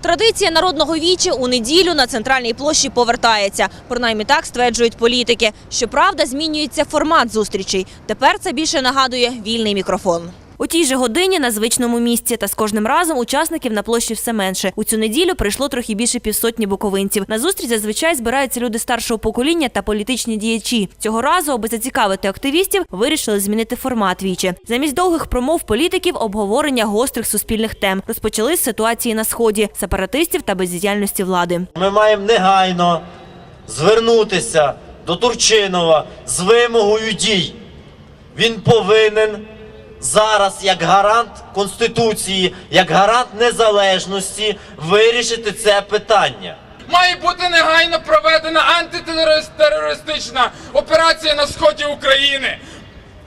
Традиція народного вічі у неділю на центральній площі повертається. Принаймні так стверджують політики. Щоправда, змінюється формат зустрічей. Тепер це більше нагадує вільний мікрофон. У тій же годині на звичному місці, та з кожним разом учасників на площі все менше. У цю неділю прийшло трохи більше півсотні буковинців. На зустріч зазвичай збираються люди старшого покоління та політичні діячі. Цього разу, аби зацікавити активістів, вирішили змінити формат вічі. Замість довгих промов політиків обговорення гострих суспільних тем розпочали з ситуації на сході, сепаратистів та бездіяльності влади. Ми маємо негайно звернутися до Турчинова з вимогою дій. Він повинен зараз, як гарант Конституції, як гарант незалежності, вирішити це питання. Має бути негайно проведена антитерористична операція на сході України.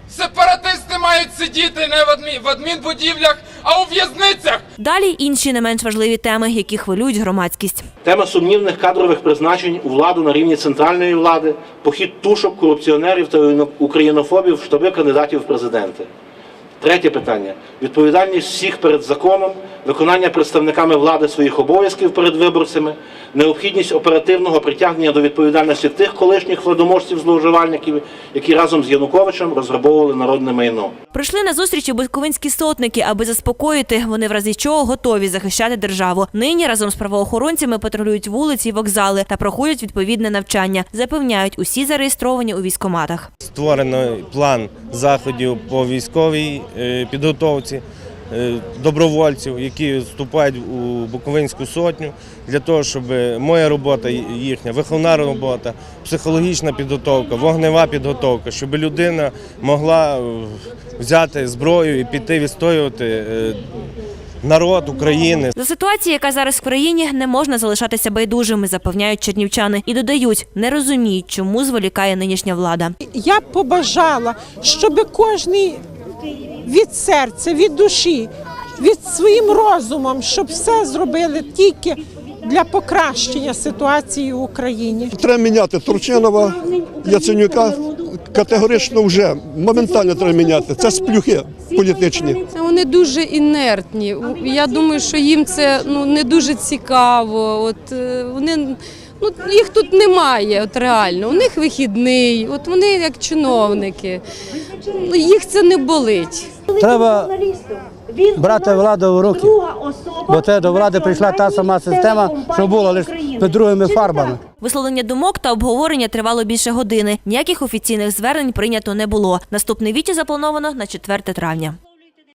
Сепаратисти мають сидіти не в, адмі... в адмінбудівлях, а у в'язницях. Далі інші не менш важливі теми, які хвилюють громадськість. Тема сумнівних кадрових призначень у владу на рівні центральної влади, похід тушок, корупціонерів та українофобів в штаби кандидатів в президенти. Третє питання. Відповідальність всіх перед законом, виконання представниками влади своїх обов'язків перед виборцями, необхідність оперативного притягнення до відповідальності тих колишніх владоможців зловживальників, які разом з Януковичем розграбовували народне майно. Прийшли на зустрічі буковинські сотники, аби заспокоїти. Вони в разі чого готові захищати державу. Нині разом з правоохоронцями патрулюють вулиці, й вокзали та проходять відповідне навчання. Запевняють, усі зареєстровані у військоматах. Створено план заходів по військовій е, підготовці добровольців, які вступають у Буковинську сотню, для того, щоб моя робота, їхня виховна робота, психологічна підготовка, вогнева підготовка, щоб людина могла е, взяти зброю і піти відстоювати е, народ України, За ситуацію, яка зараз в країні, не можна залишатися байдужими, запевняють чернівчани. І додають, не розуміють, чому зволікає нинішня влада. я побажала, щоб кожен від серця, від душі, від своїм розумом, щоб все зробили тільки для покращення ситуації в Україні. Треба міняти Турчинова, Яценюка. Категорично вже моментально треба міняти. Це сплюхи політичні. Вони дуже інертні. Я думаю, що їм це ну не дуже цікаво. От е, вони ну їх тут немає. От реально. У них вихідний. От вони як чиновники. Ну, їх це не болить. Треба брати владу в руки, бо це до влади прийшла та сама система, що була лише під другими фарбами. Висловлення думок та обговорення тривало більше години. Ніяких офіційних звернень прийнято не було. Наступне віті заплановано на 4 травня.